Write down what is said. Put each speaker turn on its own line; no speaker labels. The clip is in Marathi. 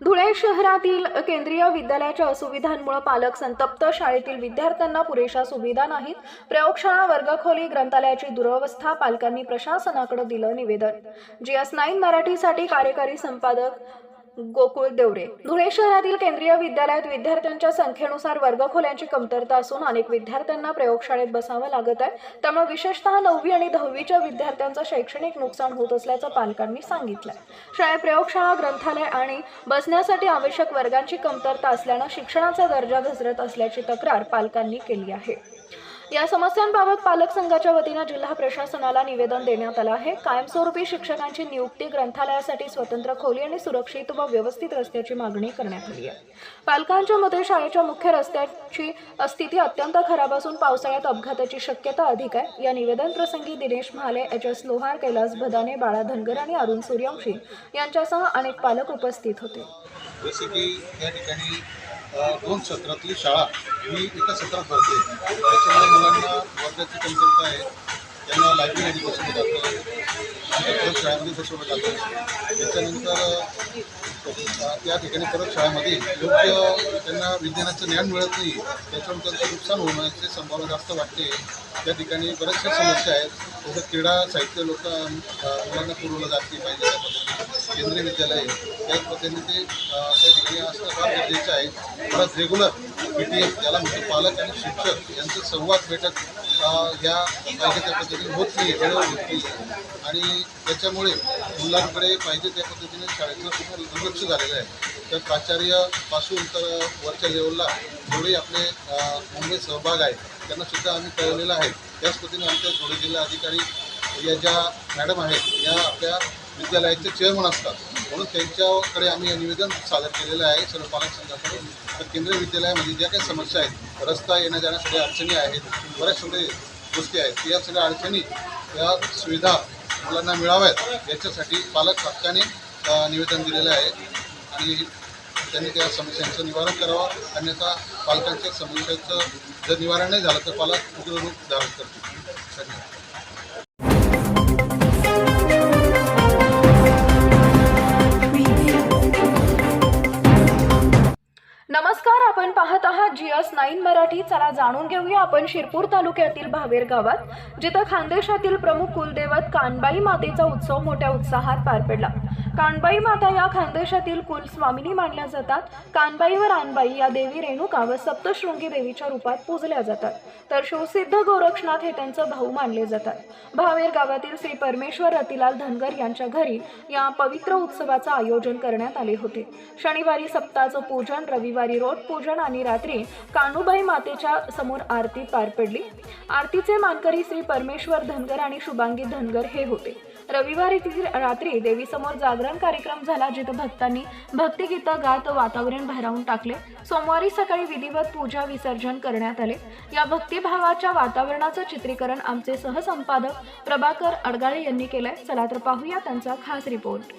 धुळे शहरातील केंद्रीय विद्यालयाच्या असुविधांमुळे पालक संतप्त. शाळेतील विद्यार्थ्यांना पुरेशा सुविधा नाहीत. प्रयोगशाळा वर्गखोली ग्रंथालयाची दुरवस्था पालकांनी प्रशासनाकडे दिलं निवेदन. जीएस नाईन मराठीसाठी कार्यकारी संपादक गोकुळ देवरे. धुळे शहरातील केंद्रीय विद्यालयात विद्यार्थ्यांच्या संख्येनुसार वर्गखोल्यांची कमतरता असून अनेक विद्यार्थ्यांना प्रयोगशाळेत बसावं लागत आहे. त्यामुळे विशेषतः नववी आणि दहावीच्या विद्यार्थ्यांचं शैक्षणिक नुकसान होत असल्याचं पालकांनी सांगितलंय. शाळेत प्रयोगशाळा ग्रंथालय आणि बसण्यासाठी आवश्यक वर्गांची कमतरता असल्यानं शिक्षणाचा दर्जा घसरत असल्याची तक्रार पालकांनी केली आहे. या समस्यांबाबत पालक संघाच्या वतीनं जिल्हा प्रशासनाला निवेदन देण्यात आलं आहे. कायमस्वरूपी शिक्षकांची नियुक्ती ग्रंथालयासाठी स्वतंत्र खोली आणि सुरक्षित व व्यवस्थित रस्त्याची मागणी करण्यात आली आहे. पालकांच्या मते शाळेच्या मुख्य रस्त्याची स्थिती अत्यंत खराब असून पावसाळ्यात अपघाताची शक्यता अधिक आहे. या निवेदन प्रसंगी दिनेश म्हाले एच. एस. लोहार कैलास भदाने बाळा धनगर आणि अरुण सूर्यवंशी यांच्यासह अनेक पालक उपस्थित होते.
जसे की या ठिकाणी दोन सत्रातली शाळा मी एका सत्रात भरते त्याच्यामुळे मुलांना वर्गाची कमतरता आहे. त्यांना लायब्ररीमध्ये बसवलं जातं परत शाळेमध्ये बसवलं जातं त्याच्यानंतर त्या ठिकाणी परत शाळेमध्ये योग्य त्यांना विज्ञानाचं ज्ञान मिळत नाही त्याच्यामुळे त्यांचं नुकसान होण्याची संभावना जास्त वाटते. त्या ठिकाणी बऱ्याचशा समस्या आहेत. जसं क्रीडा साहित्य लोक मुलांना पुरवलं जात नाही पाहिजे त्या पद्धतीने केंद्रीय विद्यालय त्याच पद्धतीने ते त्या ठिकाणी असणं फार गरजेचं आहे. परत रेग्युलर पी टी एफ त्याला म्हणजे पालक आणि शिक्षक यांचं संवाद भेटत ह्या पाहिजे त्या पद्धतीने होत नाही वेळेवर होत नाही. आणि त्याच्यामुळे मुलांकडे पाहिजे त्या पद्धतीने शाळेचं सुद्धा दुर्लक्ष झालेलं आहे. तर प्राचार्यपासून तर वरच्या लेवलला जेवढे आपले मुंबई सहभाग आहे त्यांना सुद्धा आम्ही कळवलेलं आहे. त्याच पद्धतीने आमच्या धुळे जिल्हा अधिकारी या ज्या मॅडम आहेत या आपल्या विद्यालयाचे चेअरमन असतात. म्हणून त्यांच्याकडे आम्ही निवेदन सादर केलेलं आहे सर्व पालक संघाकडे तर केंद्रीय विद्यालयामध्ये ज्या काही समस्या आहेत रस्ता येण्या सगळ्या अडचणी आहेत बऱ्याच सगळे गोष्टी आहेत या सगळ्या अडचणी या सुविधा मुलांना मिळाव्यात याच्यासाठी पालक हक्काने निवेदन दिलेलं आहे. आणि त्यांनी त्या समस्यांचं निवारण करावं. अन्यथा पालकांच्या समस्यांचं जर निवारण नाही झालं तर पालक उग्र रूप धारण करतील. धन्यवाद.
आपण पाहत आहात जी एस नाईन मराठी. चला जाणून घेऊया आपण शिरपूर तालुक्यातील भावेर गावात जिथं खानदेशातील प्रमुख कुलदैवत कानबाई मातेचा उत्सव मोठ्या उत्साहात पार पडला. कानबाई माता या खानदेशातील कुल स्वामिनी मानल्या जातात. कानबाई व रानबाई या देवी रेणुका व सप्तशृंगी देवीच्या रूपात पूजल्या जातात. तर शिवसिद्ध गोरक्षनाथ हे त्यांचं भाऊ मानले जातात. भावेर गावातील श्री परमेश्वर रतिलाल धनगर यांच्या घरी या पवित्र उत्सवाचं आयोजन करण्यात आले होते. शनिवारी सप्ताचं पूजन रविवारी रोट पूजन आणि रात्री कानुबाई मातेच्या समोर आरती पार पडली. आरतीचे मानकरी श्री परमेश्वर धनगर आणि शुभांगी धनगर हे होते. रविवारी ती रात्री देवीसमोर जागरण कार्यक्रम झाला जिथं भक्तांनी भक्तिगीतं गात वातावरण भरावून टाकले. सोमवारी सकाळी विधिवत पूजा विसर्जन करण्यात आले. या भक्तिभावाच्या वातावरणाचं चित्रीकरण आमचे सहसंपादक प्रभाकर अडगाळे यांनी केलंय. चला तर पाहूया त्यांचा खास रिपोर्ट.